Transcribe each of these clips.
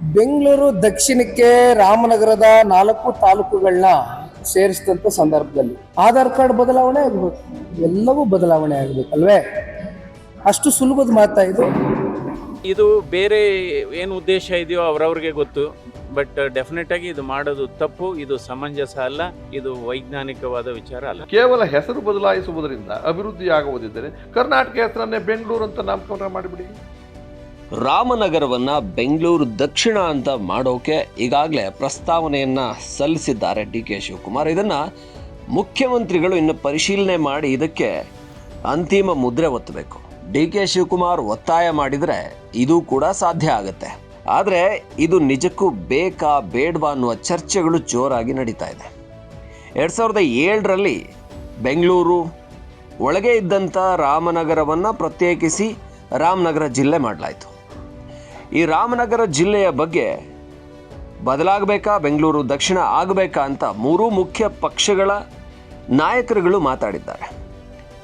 ಬೆಂಗಳೂರು ದಕ್ಷಿಣಕ್ಕೆ ರಾಮನಗರದ ನಾಲ್ಕು ತಾಲೂಕುಗಳನ್ನ ಸೇರಿಸಿದಂಥ ಸಂದರ್ಭದಲ್ಲಿ ಆಧಾರ್ ಕಾರ್ಡ್ ಬದಲಾವಣೆ ಆಗಬೇಕು ಎಲ್ಲವೂ ಬದಲಾವಣೆ ಆಗಬೇಕು ಅಲ್ವೇ? ಅಷ್ಟು ಸುಲಭದ ಮಾತಾ ಇದು? ಇದು ಬೇರೆ ಏನು ಉದ್ದೇಶ ಇದೆಯೋ ಅವರವ್ರಿಗೆ ಗೊತ್ತು ಬಟ್ ಡೆಫಿನೆಟ್ ಆಗಿ ಇದು ಮಾಡೋದು ತಪ್ಪು ಇದು ಸಮಂಜಸ ಅಲ್ಲ ಇದು ವೈಜ್ಞಾನಿಕವಾದ ವಿಚಾರ ಅಲ್ಲ. ಕೇವಲ ಹೆಸರು ಬದಲಾಯಿಸುವುದರಿಂದ ಅಭಿವೃದ್ಧಿ ಆಗುವುದಿದ್ದರೆ ಕರ್ನಾಟಕ ಹೆಸರನ್ನೇ ಬೆಂಗಳೂರು ಅಂತ ನಾಮಕರಣ ಮಾಡಿಬಿಡಿ. ರಾಮನಗರವನ್ನ ಬೆಂಗಳೂರು ದಕ್ಷಿಣ ಅಂತ ಮಾಡೋಕೆ ಈಗಾಗಲೇ ಪ್ರಸ್ತಾವನೆಯನ್ನು ಸಲ್ಲಿಸಿದ್ದಾರೆ ಡಿ ಕೆ ಶಿವಕುಮಾರ್. ಇದನ್ನು ಮುಖ್ಯಮಂತ್ರಿಗಳು ಇನ್ನು ಪರಿಶೀಲನೆ ಮಾಡಿ ಇದಕ್ಕೆ ಅಂತಿಮ ಮುದ್ರೆ ಒತ್ತಬೇಕು. ಡಿ ಕೆ ಶಿವಕುಮಾರ್ ಒತ್ತಾಯ ಮಾಡಿದರೆ ಇದು ಕೂಡ ಸಾಧ್ಯ ಆಗುತ್ತೆ. ಆದರೆ ಇದು ನಿಜಕ್ಕೂ ಬೇಕಾ ಬೇಡವಾ ಅನ್ನುವ ಚರ್ಚೆಗಳು ಜೋರಾಗಿ ನಡೀತಾ ಇದೆ. ಎರಡು ಸಾವಿರದ ಏಳರಲ್ಲಿ ಬೆಂಗಳೂರು ಒಳಗೆ ಇದ್ದಂಥ ರಾಮನಗರವನ್ನು ಪ್ರತ್ಯೇಕಿಸಿ ರಾಮನಗರ ಜಿಲ್ಲೆ ಮಾಡಲಾಯಿತು. ಈ ರಾಮನಗರ ಜಿಲ್ಲೆಯ ಬಗ್ಗೆ ಬದಲಾಗಬೇಕಾ, ಬೆಂಗಳೂರು ದಕ್ಷಿಣ ಆಗಬೇಕಾ ಅಂತ ಮೂರೂ ಮುಖ್ಯ ಪಕ್ಷಗಳ ನಾಯಕರುಗಳು ಮಾತಾಡಿದ್ದಾರೆ.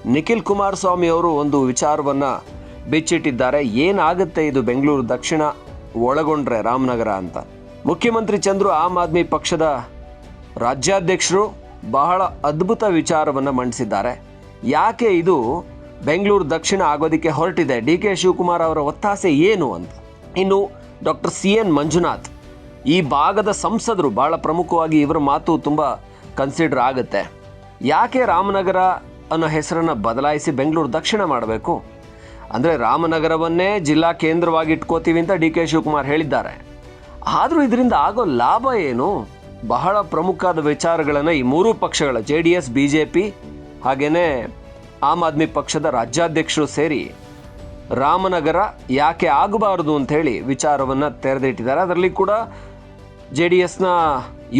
ನಿಖಿಲ್ ಕುಮಾರಸ್ವಾಮಿ ಅವರು ಒಂದು ವಿಚಾರವನ್ನು ಬಿಚ್ಚಿಟ್ಟಿದ್ದಾರೆ. ಏನಾಗುತ್ತೆ ಇದು ಬೆಂಗಳೂರು ದಕ್ಷಿಣ ಒಳಗೊಂಡ್ರೆ ರಾಮನಗರ ಅಂತ? ಮುಖ್ಯಮಂತ್ರಿ ಚಂದ್ರು ಆಮ್ ಆದ್ಮಿ ಪಕ್ಷದ ರಾಜ್ಯಾಧ್ಯಕ್ಷರು ಬಹಳ ಅದ್ಭುತ ವಿಚಾರವನ್ನು ಮಂಡಿಸಿದ್ದಾರೆ. ಯಾಕೆ ಇದು ಬೆಂಗಳೂರು ದಕ್ಷಿಣ ಆಗೋದಕ್ಕೆ ಹೊರಟಿದೆ? ಡಿ ಕೆ ಶಿವಕುಮಾರ್ ಅವರ ಒತ್ತಾಸೆ ಏನು ಅಂತ? ಇನ್ನು ಡಾಕ್ಟರ್ ಸಿ ಎನ್ ಮಂಜುನಾಥ್, ಈ ಭಾಗದ ಸಂಸದರು ಬಹಳ ಪ್ರಮುಖವಾಗಿ ಇವರ ಮಾತು ತುಂಬ ಕನ್ಸಿಡರ್ ಆಗುತ್ತೆ. ಯಾಕೆ ರಾಮನಗರ ಅನ್ನೋ ಹೆಸರನ್ನು ಬದಲಾಯಿಸಿ ಬೆಂಗಳೂರು ದಕ್ಷಿಣ ಮಾಡಬೇಕು? ಅಂದರೆ ರಾಮನಗರವನ್ನೇ ಜಿಲ್ಲಾ ಕೇಂದ್ರವಾಗಿ ಇಟ್ಕೋತೀವಿ ಅಂತ ಡಿ ಕೆ ಶಿವಕುಮಾರ್ ಹೇಳಿದ್ದಾರೆ. ಆದರೂ ಇದರಿಂದ ಆಗೋ ಲಾಭ ಏನು? ಬಹಳ ಪ್ರಮುಖವಾದ ವಿಚಾರಗಳನ್ನು ಈ ಮೂರೂ ಪಕ್ಷಗಳ, J D S, B J P ಹಾಗೆಯೇ ಆಮ್ ಆದ್ಮಿ ಪಕ್ಷದ ರಾಜ್ಯಾಧ್ಯಕ್ಷರು ಸೇರಿ ರಾಮನಗರ ಯಾಕೆ ಆಗಬಾರದು ಅಂತ ಹೇಳಿ ವಿಚಾರವನ್ನು ತೆರೆದಿಟ್ಟಿದ್ದಾರೆ. ಅದರಲ್ಲಿ ಕೂಡ ಜೆ ಡಿ ಎಸ್ನ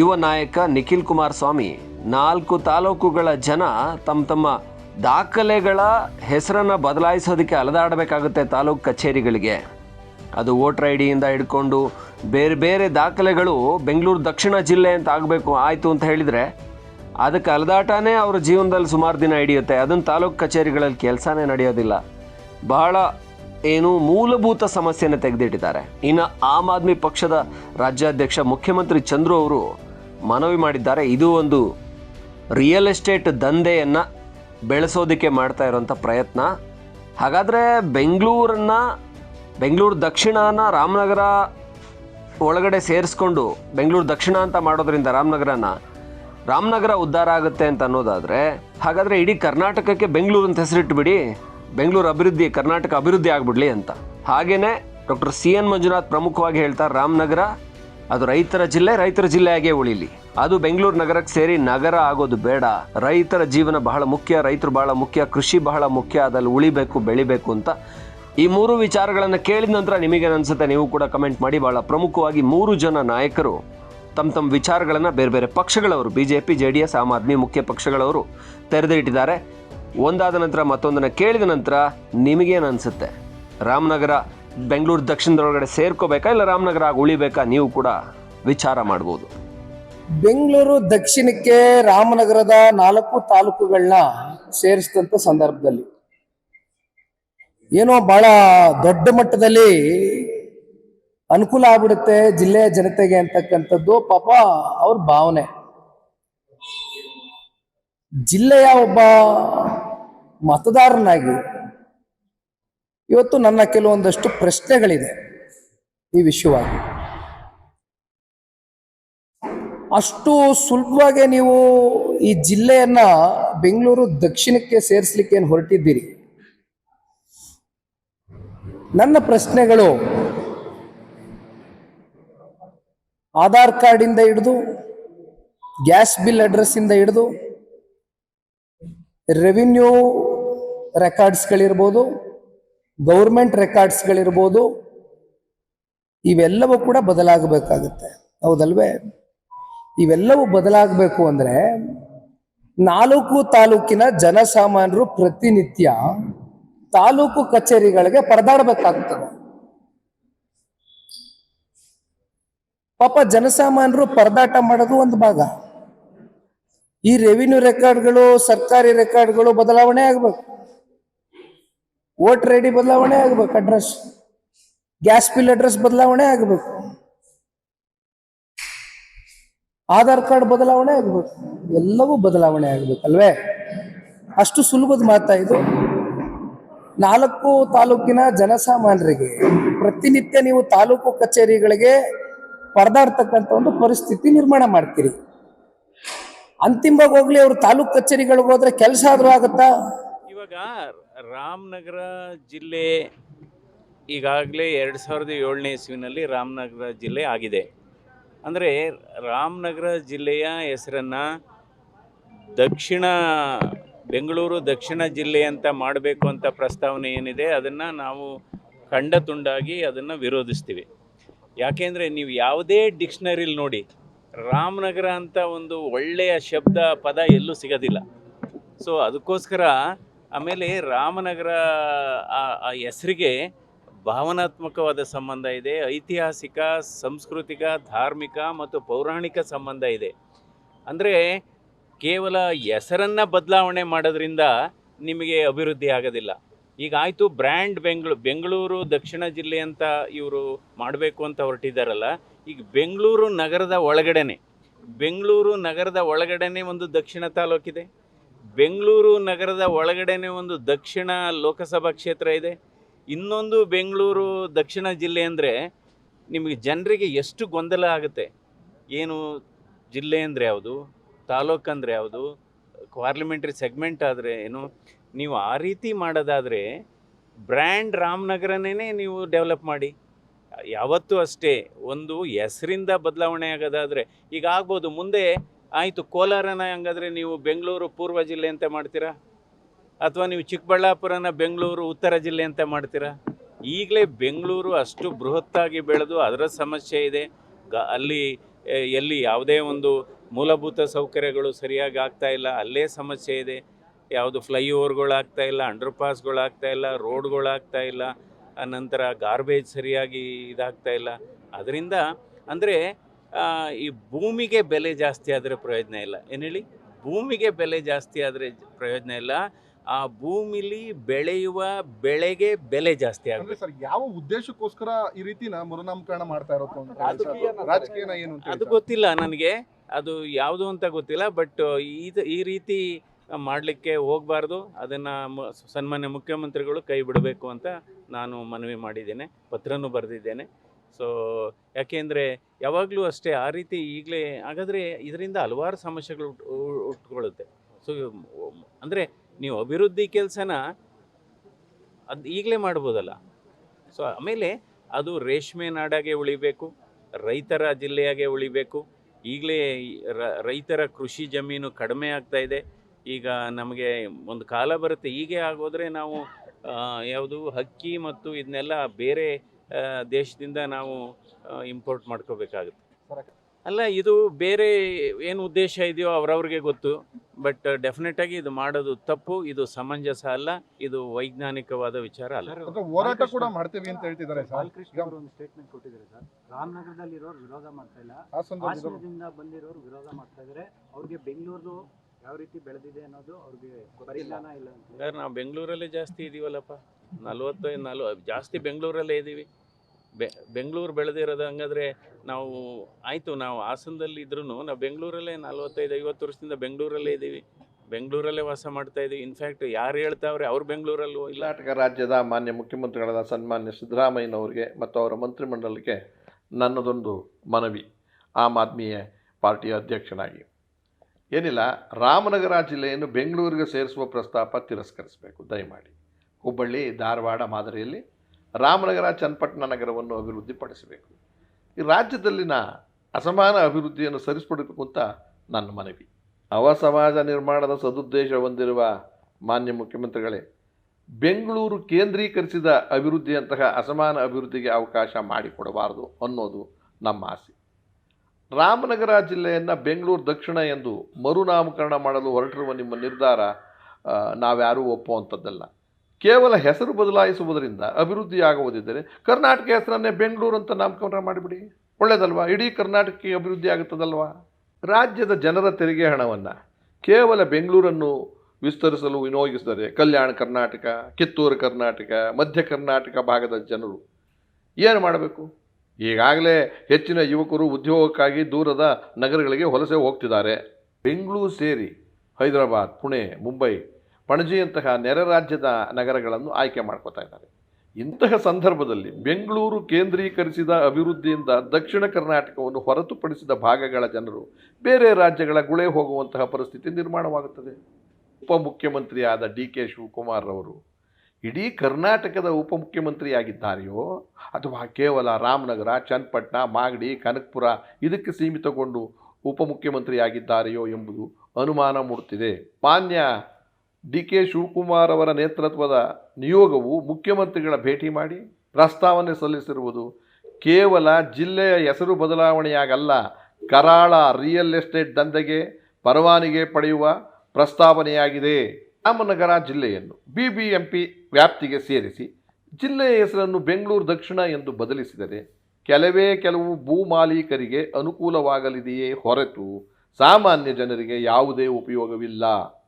ಯುವ ನಾಯಕ ನಿಖಿಲ್ ಕುಮಾರಸ್ವಾಮಿ ನಾಲ್ಕು ತಾಲೂಕುಗಳ ಜನ ತಮ್ಮ ತಮ್ಮ ದಾಖಲೆಗಳ ಹೆಸರನ್ನು ಬದಲಾಯಿಸೋದಕ್ಕೆ ಅಲೆದಾಡಬೇಕಾಗುತ್ತೆ ತಾಲೂಕು ಕಚೇರಿಗಳಿಗೆ. ಅದು ವೋಟರ್ ಐ ಡಿಯಿಂದ ಹಿಡ್ಕೊಂಡು ಬೇರೆ ಬೇರೆ ದಾಖಲೆಗಳು ಬೆಂಗಳೂರು ದಕ್ಷಿಣ ಜಿಲ್ಲೆ ಅಂತ ಆಗಬೇಕು, ಆಯಿತು ಅಂತ ಹೇಳಿದರೆ ಅದಕ್ಕೆ ಅಲೆದಾಟನೇ ಅವ್ರ ಜೀವನದಲ್ಲಿ ಸುಮಾರು ದಿನ ಹಿಡಿಯುತ್ತೆ. ಅದನ್ನು ತಾಲೂಕು ಕಚೇರಿಗಳಲ್ಲಿ ಕೆಲಸನೇ ನಡೆಯೋದಿಲ್ಲ. ಬಹಳ ಏನು ಮೂಲಭೂತ ಸಮಸ್ಯೆಯನ್ನು ತೆಗೆದಿಟ್ಟಿದ್ದಾರೆ. ಇನ್ನು ಆಮ್ ಆದ್ಮಿ ಪಕ್ಷದ ರಾಜ್ಯಾಧ್ಯಕ್ಷ ಮುಖ್ಯಮಂತ್ರಿ ಚಂದ್ರು ಅವರು ಮನವಿ ಮಾಡಿದ್ದಾರೆ. ಇದು ಒಂದು ರಿಯಲ್ ಎಸ್ಟೇಟ್ ದಂಧೆಯನ್ನು ಬೆಳೆಸೋದಕ್ಕೆ ಮಾಡ್ತಾ ಇರೋಂಥ ಪ್ರಯತ್ನ. ಹಾಗಾದರೆ ಬೆಂಗಳೂರನ್ನು, ಬೆಂಗಳೂರು ದಕ್ಷಿಣನ ರಾಮನಗರ ಒಳಗಡೆ ಸೇರಿಸ್ಕೊಂಡು ಬೆಂಗಳೂರು ದಕ್ಷಿಣ ಅಂತ ಮಾಡೋದ್ರಿಂದ ರಾಮನಗರನ ರಾಮನಗರ ಉದ್ಧಾರ ಆಗುತ್ತೆ ಅಂತ ಅನ್ನೋದಾದರೆ, ಹಾಗಾದರೆ ಇಡೀ ಕರ್ನಾಟಕಕ್ಕೆ ಬೆಂಗಳೂರು ಅಂತ ಹೆಸರಿಟ್ಬಿಡಿ. ಬೆಂಗಳೂರು ಅಭಿವೃದ್ಧಿ, ಕರ್ನಾಟಕ ಅಭಿವೃದ್ಧಿ ಆಗ್ಬಿಡ್ಲಿ ಅಂತ. ಹಾಗೇನೆ ಡಾಕ್ಟರ್ ಸಿ ಎನ್ ಮಂಜುನಾಥ್ ಪ್ರಮುಖವಾಗಿ ಹೇಳ್ತಾರೆ ರಾಮನಗರ ಅದು ರೈತರ ಜಿಲ್ಲೆ, ರೈತರ ಜಿಲ್ಲೆಯಾಗೇ ಉಳಿಲಿ. ಅದು ಬೆಂಗಳೂರು ನಗರಕ್ಕೆ ಸೇರಿ ನಗರ ಆಗೋದು ಬೇಡ. ರೈತರ ಜೀವನ ಬಹಳ ಮುಖ್ಯ, ರೈತರು ಬಹಳ ಮುಖ್ಯ, ಕೃಷಿ ಬಹಳ ಮುಖ್ಯ ಅದಲ್ಲಿ ಉಳಿಬೇಕು, ಬೆಳಿಬೇಕು ಅಂತ. ಈ ಮೂರು ವಿಚಾರಗಳನ್ನು ಕೇಳಿದ ನಂತರ ನಿಮಗೇನು ಅನ್ಸುತ್ತೆ, ನೀವು ಕೂಡ ಕಮೆಂಟ್ ಮಾಡಿ, ಬಹಳ ಪ್ರಮುಖವಾಗಿ ಮೂರು ಜನ ನಾಯಕರು ತಮ್ಮ ತಮ್ಮ ವಿಚಾರಗಳನ್ನು ಬೇರೆ ಬೇರೆ ಪಕ್ಷಗಳವರು B J P J D S Aam Aadmi ಮುಖ್ಯ ಪಕ್ಷಗಳವರು ತೆರೆದಿಟ್ಟಿದ್ದಾರೆ. ಒಂದಾದ ನಂತರ ಮತ್ತೊಂದನ್ನು ಕೇಳಿದ ನಂತರ ನಿಮಗೇನು ಅನಿಸುತ್ತೆ? ರಾಮನಗರ, ಬೆಂಗಳೂರು ದಕ್ಷಿಣದೊಳಗಡೆ ಸೇರ್ಕೋಬೇಕಾ ಇಲ್ಲ ರಾಮನಗರ ಆಗಿ ಉಳಿಬೇಕಾ? ನೀವು ಕೂಡ ವಿಚಾರ ಮಾಡ್ಬೋದು. ಬೆಂಗಳೂರು ದಕ್ಷಿಣಕ್ಕೆ ರಾಮನಗರದ ನಾಲ್ಕು ತಾಲೂಕುಗಳನ್ನ ಸೇರಿಸಿದಂಥ ಸಂದರ್ಭದಲ್ಲಿ ಏನೋ ಬಹಳ ದೊಡ್ಡ ಮಟ್ಟದಲ್ಲಿ ಅನುಕೂಲ ಆಗ್ಬಿಡುತ್ತೆ ಜಿಲ್ಲೆಯ ಜನತೆಗೆ ಅಂತಕ್ಕಂಥದ್ದು ಪಾಪ ಅವ್ರ ಭಾವನೆ. ಜಿಲ್ಲೆಯ ಒಬ್ಬ ಮತದಾರನಾಗಿ ಇವತ್ತು ನನ್ನ ಕೆಲವೊಂದಷ್ಟು ಪ್ರಶ್ನೆಗಳಿದೆ ಈ ವಿಷಯವಾಗಿ. ಅಷ್ಟು ಸುಲಭವಾಗಿ ನೀವು ಈ ಜಿಲ್ಲೆಯನ್ನ ಬೆಂಗಳೂರು ದಕ್ಷಿಣಕ್ಕೆ ಸೇರಿಸ್ಲಿಕ್ಕೆ ಏನು ಹೊರಟಿದ್ದೀರಿ? ನನ್ನ ಪ್ರಶ್ನೆಗಳು ಆಧಾರ್ ಕಾರ್ಡಿಂದ ಹಿಡಿದು, ಗ್ಯಾಸ್ ಬಿಲ್ ಅಡ್ರೆಸ್ಸಿಂದ ಹಿಡಿದು, ರೆವಿನ್ಯೂ ರೆಕಾರ್ಡ್ಸ್ಗಳಿರ್ಬೋದು ಗೌರ್ಮೆಂಟ್ ರೆಕಾರ್ಡ್ಸ್ಗಳಿರ್ಬೋದು ಇವೆಲ್ಲವೂ ಕೂಡ ಬದಲಾಗಬೇಕಾಗುತ್ತೆ. ಹೌದಲ್ವೇ? ಇವೆಲ್ಲವೂ ಬದಲಾಗಬೇಕು ಅಂದರೆ ನಾಲ್ಕು ತಾಲೂಕಿನ ಜನಸಾಮಾನ್ಯರು ಪ್ರತಿನಿತ್ಯ ತಾಲೂಕು ಕಚೇರಿಗಳಿಗೆ ಪರದಾಡಬೇಕಾಗ್ತದೆ. ಪಾಪ ಜನಸಾಮಾನ್ಯರು ಪರದಾಟ ಮಾಡೋದು ಒಂದು ಭಾಗ. ಈ ರೆವಿನ್ಯೂ ರೆಕಾರ್ಡ್ಗಳು ಸರ್ಕಾರಿ ರೆಕಾರ್ಡ್ಗಳು ಬದಲಾವಣೆ ಆಗಬೇಕು. ವೋಟರ್ ಐ ಡಿ ಬದಲಾವಣೆ ಆಗಬೇಕು ಅಡ್ರೆಸ್ ಗ್ಯಾಸ್ ಬಿಲ್ ಅಡ್ರೆಸ್ ಬದಲಾವಣೆ ಆಗಬೇಕು. ಆಧಾರ್ ಕಾರ್ಡ್ ಬದಲಾವಣೆ ಆಗ್ಬೇಕು. ಎಲ್ಲವೂ ಬದಲಾವಣೆ ಆಗ್ಬೇಕಲ್ವೇ? ಅಷ್ಟು ಸುಲಭದ ಮಾತಾ ಇದು. ನಾಲ್ಕು ತಾಲೂಕಿನ ಜನಸಾಮಾನ್ಯರಿಗೆ ಪ್ರತಿನಿತ್ಯ ನೀವು ತಾಲೂಕು ಕಚೇರಿಗಳಿಗೆ ಪರದಾಡ್ತಕ್ಕಂಥ ಒಂದು ಪರಿಸ್ಥಿತಿ ನಿರ್ಮಾಣ ಮಾಡ್ತೀರಿ. ಅಂತಿಮವಾಗಿ ಹೋಗ್ಲಿ, ಅವ್ರು ತಾಲೂಕು ಕಚೇರಿಗಳಿಗೆ ಹೋದ್ರೆ ಕೆಲಸ ಆದ್ರೂ ಆಗುತ್ತಾ? ಇವಾಗ ರಾಮನಗರ ಜಿಲ್ಲೆ ಈಗಾಗಲೇ ಎರಡು ಸಾವಿರದ ಏಳನೇ ಇಸ್ವಿನಲ್ಲಿ ರಾಮನಗರ ಜಿಲ್ಲೆ ಆಗಿದೆ. ಅಂದರೆ ರಾಮನಗರ ಜಿಲ್ಲೆಯ ಹೆಸರನ್ನು ದಕ್ಷಿಣ, ಬೆಂಗಳೂರು ದಕ್ಷಿಣ ಜಿಲ್ಲೆ ಅಂತ ಮಾಡಬೇಕು ಅಂತ ಪ್ರಸ್ತಾವನೆ ಏನಿದೆ, ಅದನ್ನು ನಾವು ಖಂಡ ತುಂಡಾಗಿ ಅದನ್ನು ವಿರೋಧಿಸ್ತೀವಿ. ಯಾಕೆಂದರೆ ನೀವು ಯಾವುದೇ ಡಿಕ್ಷನರಿಲಿ ನೋಡಿ, ರಾಮನಗರ ಅಂತ ಒಂದು ಒಳ್ಳೆಯ ಶಬ್ದ ಪದ ಎಲ್ಲೂ ಸಿಗೋದಿಲ್ಲ. ಸೊ ಅದಕ್ಕೋಸ್ಕರ ಆಮೇಲೆ ರಾಮನಗರ, ಆ- ಹೆಸರಿಗೆ ಭಾವನಾತ್ಮಕವಾದ ಸಂಬಂಧ ಇದೆ, ಐತಿಹಾಸಿಕ, ಸಾಂಸ್ಕೃತಿಕ, ಧಾರ್ಮಿಕ ಮತ್ತು ಪೌರಾಣಿಕ ಸಂಬಂಧ ಇದೆ. ಅಂದರೆ ಕೇವಲ ಹೆಸರನ್ನು ಬದಲಾವಣೆ ಮಾಡೋದ್ರಿಂದ ನಿಮಗೆ ಅಭಿವೃದ್ಧಿ ಆಗೋದಿಲ್ಲ. ಈಗ ಆಯಿತು, ಬ್ರ್ಯಾಂಡ್ ಬೆಂಗಳೂರು ಬೆಂಗಳೂರು ದಕ್ಷಿಣ ಜಿಲ್ಲೆ ಅಂತ ಇವರು ಮಾಡಬೇಕು ಅಂತ ಹೊರಟಿದ್ದಾರಲ್ಲ ಈಗ ಬೆಂಗಳೂರು ನಗರದ ಒಳಗಡೆನೆ, ಬೆಂಗಳೂರು ನಗರದ ಒಳಗಡೆನೆ ಒಂದು ದಕ್ಷಿಣ ತಾಲೂಕಿದೆ. ಬೆಂಗಳೂರು ನಗರದ ಒಳಗಡೆನೆ ಒಂದು ದಕ್ಷಿಣ ಲೋಕಸಭಾ ಕ್ಷೇತ್ರ ಇದೆ. ಇನ್ನೊಂದು ಬೆಂಗಳೂರು ದಕ್ಷಿಣ ಜಿಲ್ಲೆ ಅಂದರೆ ನಿಮಗೆ ಜನರಿಗೆ ಎಷ್ಟು ಗೊಂದಲ ಆಗುತ್ತೆ? ಏನು ಜಿಲ್ಲೆ ಅಂದರೆ ಯಾವುದು? ತಾಲೂಕು ಅಂದರೆ ಯಾವುದು? ಪಾರ್ಲಿಮೆಂಟ್ರಿ ಸೆಗ್ಮೆಂಟ್ ಆದರೆ ಏನು? ನೀವು ಆ ರೀತಿ ಮಾಡೋದಾದರೆ ಬ್ರ್ಯಾಂಡ್ ರಾಮನಗರನೇ ನೀವು ಡೆವಲಪ್ ಮಾಡಿ. ಯಾವತ್ತೂ ಅಷ್ಟೇ ಒಂದು ಹೆಸರಿಂದ ಬದಲಾವಣೆ ಆಗೋದಾದರೆ ಈಗ ಆಗ್ಬೋದು. ಮುಂದೆ ಆಯಿತು, ಕೋಲಾರನ ಹಂಗಾದರೆ ನೀವು ಬೆಂಗಳೂರು ಪೂರ್ವ ಜಿಲ್ಲೆ ಅಂತ ಮಾಡ್ತೀರಾ? ಅಥವಾ ನೀವು ಚಿಕ್ಕಬಳ್ಳಾಪುರನ ಬೆಂಗಳೂರು ಉತ್ತರ ಜಿಲ್ಲೆ ಅಂತ ಮಾಡ್ತೀರಾ? ಈಗಲೇ ಬೆಂಗಳೂರು ಅಷ್ಟು ಬೃಹತ್ತಾಗಿ ಬೆಳೆದು ಅದರ ಸಮಸ್ಯೆ ಇದೆ. ಗ, ಅಲ್ಲಿ ಎಲ್ಲಿ ಯಾವುದೇ ಒಂದು ಮೂಲಭೂತ ಸೌಕರ್ಯಗಳು ಸರಿಯಾಗಿ ಆಗ್ತಾ ಇಲ್ಲ, ಅಲ್ಲೇ ಸಮಸ್ಯೆ ಇದೆ. ಯಾವುದು ಫ್ಲೈಓವರ್ಗಳು ಆಗ್ತಾ ಇಲ್ಲ ಅಂಡರ್ ಪಾಸ್ಗಳು ಆಗ್ತಾ ಇಲ್ಲ, ರೋಡ್ಗಳು ಆಗ್ತಾ ಇಲ್ಲ ನಂತರ ಗಾರ್ಬೇಜ್ ಸರಿಯಾಗಿ ಇದಾಗ್ತಾ ಇಲ್ಲ. ಅದರಿಂದ, ಅಂದರೆ ಈ ಭೂಮಿಗೆ ಬೆಲೆ ಜಾಸ್ತಿ ಆದರೆ ಪ್ರಯೋಜನ ಇಲ್ಲ. ಏನು ಹೇಳಿ? ಭೂಮಿಗೆ ಬೆಲೆ ಜಾಸ್ತಿ ಆದರೆ ಪ್ರಯೋಜನ ಇಲ್ಲ. ಆ ಭೂಮಿಲಿ ಬೆಳೆಯುವ ಬೆಳೆಗೆ ಬೆಲೆ ಜಾಸ್ತಿ ಆಗುತ್ತೆ. ಸರ್ ಯಾವ ಉದ್ದೇಶಕ್ಕೋಸ್ಕರ ಈ ರೀತಿನ ಮರುನಾಮಕರಣ ಮಾಡ್ತಾ ಇರೋದು ರಾಜಕೀಯ ರಾಜಕೀಯನ ಏನು ಅಂತ ಅದು ಗೊತ್ತಿಲ್ಲ ನನಗೆ. ಅದು ಯಾವುದು ಅಂತ ಗೊತ್ತಿಲ್ಲ ಬಟ್ ಇದು ಈ ರೀತಿ ಮಾಡಲಿಕ್ಕೆ ಹೋಗಬಾರ್ದು. ಅದನ್ನು ಸನ್ಮಾನ್ಯ ಮುಖ್ಯಮಂತ್ರಿಗಳು ಕೈ ಬಿಡಬೇಕು ಅಂತ ನಾನು ಮನವಿ ಮಾಡಿದ್ದೇನೆ ಪತ್ರನೂ ಬರೆದಿದ್ದೇನೆ. ಸೊ ಯಾಕೆಂದರೆ ಯಾವಾಗಲೂ ಅಷ್ಟೇ ಆ ರೀತಿ ಈಗಲೇ ಹಾಗಾದರೆ ಇದರಿಂದ ಹಲವಾರು ಸಮಸ್ಯೆಗಳು ಉಟ್ಕೊಳ್ಳುತ್ತೆ. ಸೊ ಅಂದರೆ ನೀವು ಅಭಿವೃದ್ಧಿ ಕೆಲಸನ ಅದು ಈಗಲೇ ಮಾಡ್ಬೋದಲ್ಲ. ಸೊ ಆಮೇಲೆ ಅದು ರೇಷ್ಮೆ ನಾಡಾಗೆ ಉಳಿಬೇಕು, ರೈತರ ಜಿಲ್ಲೆಯಾಗೆ ಉಳಿಬೇಕು. ಈಗಲೇ ರೈತರ ಕೃಷಿ ಜಮೀನು ಕಡಿಮೆ ಆಗ್ತಾ ಇದೆ. ಈಗ ನಮಗೆ ಒಂದು ಕಾಲ ಬರುತ್ತೆ. ಹೀಗೆ ಆಗೋದ್ರೆ ನಾವು ಯಾವುದು ಹಕ್ಕಿ ಮತ್ತು ಇದನ್ನೆಲ್ಲ ಬೇರೆ ದೇಶದಿಂದ ನಾವು ಇಂಪೋರ್ಟ್ ಮಾಡ್ಕೋಬೇಕಾಗುತ್ತೆ. ಅಲ್ಲ ಇದು ಬೇರೆ ಏನು ಉದ್ದೇಶ ಇದೆಯೋ ಅವರವ್ರಿಗೆ ಗೊತ್ತು ಬಟ್ ಡೆಫಿನೆಟಾಗಿ ಇದು ಮಾಡೋದು ತಪ್ಪು ಇದು ಸಮಂಜಸ ಅಲ್ಲ ಇದು ವೈಜ್ಞಾನಿಕವಾದ ವಿಚಾರ ಅಲ್ಲ. ಹೋರಾಟ ಕೂಡ ಮಾಡ್ತೀವಿ ಅಂತ ಹೇಳ್ತಿದ್ದಾರೆ ಒಂದು ಸ್ಟೇಟ್ಮೆಂಟ್ ಕೊಟ್ಟಿದ್ದಾರೆ ಸರ್. ರಾಮನಗರದಲ್ಲಿ ಇರೋರು ವಿರೋಧ ಮಾಡ್ತಾ ಇಲ್ಲ. ಹಾಸನದಿಂದ ಬಂದಿರೋರು ವಿರೋಧ ಮಾಡ್ತಾ ಇದ್ದಾರೆ ಅವ್ರಿಗೆ ಬೆಂಗಳೂರು ಯಾವ ರೀತಿ ಬೆಳೆದಿದೆ ಅನ್ನೋದು ಅವ್ರಿಗೆ ಪರಿಜ್ಞಾನ ಇಲ್ಲ. ನಾವು ಬೆಂಗಳೂರಲ್ಲೇ ಜಾಸ್ತಿ ಇದೀವಲ್ಲಪ್ಪ. ನಲ್ವತ್ತು, ನಲ್ವ, ಜಾಸ್ತಿ ಬೆಂಗಳೂರಲ್ಲೇ ಇದ್ದೀವಿ. ಬೆ, ಬೆಂಗಳೂರು ಬೆಳೆದಿರೋದು ಹಂಗಾದ್ರೆ ನಾವು, ಆಯಿತು ನಾವು ಹಾಸನದಲ್ಲಿ ಇದ್ರೂ ನಾವು ಬೆಂಗಳೂರಲ್ಲೇ ನಲ್ವತ್ತೈದು, ಐವತ್ತು ವರ್ಷದಿಂದ ಬೆಂಗಳೂರಲ್ಲೇ ಇದ್ದೀವಿ. ಬೆಂಗಳೂರಲ್ಲೇ ವಾಸ ಮಾಡ್ತಾ ಇದ್ದೀವಿ. ಇನ್ಫ್ಯಾಕ್ಟ್ ಯಾರು ಹೇಳ್ತಾವ್ರೆ ಅವ್ರು ಬೆಂಗಳೂರಲ್ಲೂ ಇಲ್ಲ. ಕರ್ನಾಟಕ ರಾಜ್ಯದ ಮಾನ್ಯ ಮುಖ್ಯಮಂತ್ರಿಗಳಾದ ಸನ್ಮಾನ್ಯ ಸಿದ್ದರಾಮಯ್ಯನವರಿಗೆ ಮತ್ತು ಅವರ ಮಂತ್ರಿಮಂಡಲಕ್ಕೆ ನನ್ನದೊಂದು ಮನವಿ. ಆಮ್ ಆದ್ಮಿಯ ಪಾರ್ಟಿಯ ಅಧ್ಯಕ್ಷನಾಗಿ. ಏನಿಲ್ಲ, ರಾಮನಗರ ಜಿಲ್ಲೆಯನ್ನು ಬೆಂಗಳೂರಿಗೆ ಸೇರಿಸುವ ಪ್ರಸ್ತಾಪ ತಿರಸ್ಕರಿಸಬೇಕು. ದಯಮಾಡಿ. ಹುಬ್ಬಳ್ಳಿ, ಧಾರವಾಡ ಮಾದರಿಯಲ್ಲಿ ರಾಮನಗರ, ಚನ್ನಪಟ್ಟಣ ನಗರವನ್ನು ಅಭಿವೃದ್ಧಿಪಡಿಸಬೇಕು. ಈ ರಾಜ್ಯದಲ್ಲಿನ ಅಸಮಾನ ಅಭಿವೃದ್ಧಿಯನ್ನು ಸರಿಪಡಿಸಬೇಕು ಅಂತ ನನ್ನ ಮನವಿ. ಅವ ಸಮಾಜ ನಿರ್ಮಾಣದ ಸದುದ್ದೇಶ ಹೊಂದಿರುವ ಮಾನ್ಯ ಮುಖ್ಯಮಂತ್ರಿಗಳೇ, ಬೆಂಗಳೂರು ಕೇಂದ್ರೀಕರಿಸಿದ ಅಭಿವೃದ್ಧಿಯಂತಹ ಅಸಮಾನ ಅಭಿವೃದ್ಧಿಗೆ ಅವಕಾಶ ಮಾಡಿಕೊಡಬಾರದು ಅನ್ನೋದು ನಮ್ಮ ಆಸೆ. ರಾಮನಗರ ಜಿಲ್ಲೆಯನ್ನು ಬೆಂಗಳೂರು ದಕ್ಷಿಣ ಎಂದು ಮರುನಾಮಕರಣ ಮಾಡಲು ಹೊರಟಿರುವ ನಿಮ್ಮ ನಿರ್ಧಾರ ನಾವ್ಯಾರೂ ಒಪ್ಪುವಂಥದ್ದಲ್ಲ. ಕೇವಲ ಹೆಸರು ಬದಲಾಯಿಸುವುದರಿಂದ ಅಭಿವೃದ್ಧಿ ಆಗುವುದಿದ್ದರೆ ಕರ್ನಾಟಕ ಹೆಸರನ್ನೇ ಬೆಂಗಳೂರು ಅಂತ ನಾಮಕರಣ ಮಾಡಿಬಿಡಿ. ಒಳ್ಳೆಯದಲ್ವಾ ಇಡೀ ಕರ್ನಾಟಕಕ್ಕೆ ಅಭಿವೃದ್ಧಿ ಆಗುತ್ತದಲ್ವಾ? ರಾಜ್ಯದ ಜನರ ತೆರಿಗೆ ಹಣವನ್ನು ಕೇವಲ ಬೆಂಗಳೂರನ್ನು ವಿಸ್ತರಿಸಲು ವಿನಿಯೋಗಿಸಿದರೆ ಕಲ್ಯಾಣ ಕರ್ನಾಟಕ, ಕಿತ್ತೂರು ಕರ್ನಾಟಕ, ಮಧ್ಯ ಕರ್ನಾಟಕ ಭಾಗದ ಜನರು ಏನು ಮಾಡಬೇಕು? ಈಗಾಗಲೇ ಹೆಚ್ಚಿನ ಯುವಕರು ಉದ್ಯೋಗಕ್ಕಾಗಿ ದೂರದ ನಗರಗಳಿಗೆ ವಲಸೆ ಹೋಗ್ತಿದ್ದಾರೆ. ಬೆಂಗಳೂರು ಸೇರಿ ಹೈದರಾಬಾದ್, ಪುಣೆ, ಮುಂಬೈ ಪಣಜಿಯಂತಹ ನೆರೆ ರಾಜ್ಯದ ನಗರಗಳನ್ನು ಆಯ್ಕೆ ಮಾಡ್ಕೋತಾ ಇದ್ದಾರೆ. ಇಂತಹ ಸಂದರ್ಭದಲ್ಲಿ ಬೆಂಗಳೂರು ಕೇಂದ್ರೀಕರಿಸಿದ ಅಭಿವೃದ್ಧಿಯಿಂದ ದಕ್ಷಿಣ ಕರ್ನಾಟಕವನ್ನು ಹೊರತುಪಡಿಸಿದ ಭಾಗಗಳ ಜನರು ಬೇರೆ ರಾಜ್ಯಗಳ ಗುಳೆ ಹೋಗುವಂತಹ ಪರಿಸ್ಥಿತಿ ನಿರ್ಮಾಣವಾಗುತ್ತದೆ. ಉಪಮುಖ್ಯಮಂತ್ರಿಯಾದ ಡಿ ಕೆ ಶಿವಕುಮಾರ್ ಅವರು ಇಡೀ ಕರ್ನಾಟಕದ ಉಪಮುಖ್ಯಮಂತ್ರಿಯಾಗಿದ್ದಾರೆಯೋ? ಅಥವಾ ಕೇವಲ ರಾಮನಗರ, ಚನ್ನಪಟ್ಟಣ, ಮಾಗಡಿ, ಕನಕಪುರ ಇದಕ್ಕೆ ಸೀಮಿತಗೊಂಡು ಉಪಮುಖ್ಯಮಂತ್ರಿಯಾಗಿದ್ದಾರೆಯೋ ಎಂಬುದು ಅನುಮಾನ ಮೂಡುತ್ತಿದೆ. ಮಾನ್ಯ ಡಿ ಕೆ ಶಿವಕುಮಾರ್ ಅವರ ನೇತೃತ್ವದ ನಿಯೋಗವು ಮುಖ್ಯಮಂತ್ರಿಗಳ ಭೇಟಿ ಮಾಡಿ ಪ್ರಸ್ತಾವನೆ ಸಲ್ಲಿಸಿರುವುದು ಕೇವಲ ಜಿಲ್ಲೆಯ ಹೆಸರು ಬದಲಾವಣೆಯಾಗಲ್ಲ, ಕರಾಳ ರಿಯಲ್ ಎಸ್ಟೇಟ್ ದಂಧೆಗೆ ಪರವಾನಿಗೆ ಪಡೆಯುವ ಪ್ರಸ್ತಾವನೆಯಾಗಿದೆ. ರಾಮನಗರ ಜಿಲ್ಲೆಯನ್ನು ಬಿ ಬಿ ಎಂ ಪಿ ವ್ಯಾಪ್ತಿಗೆ ಸೇರಿಸಿ ಜಿಲ್ಲೆಯ ಹೆಸರನ್ನು ಬೆಂಗಳೂರು ದಕ್ಷಿಣ ಎಂದು ಬದಲಿಸಿದರೆ ಕೆಲವೇ ಕೆಲವು ಭೂ ಮಾಲೀಕರಿಗೆ ಅನುಕೂಲವಾಗಲಿದೆಯೇ ಹೊರತು ಸಾಮಾನ್ಯ ಜನರಿಗೆ ಯಾವುದೇ ಉಪಯೋಗವಿಲ್ಲ.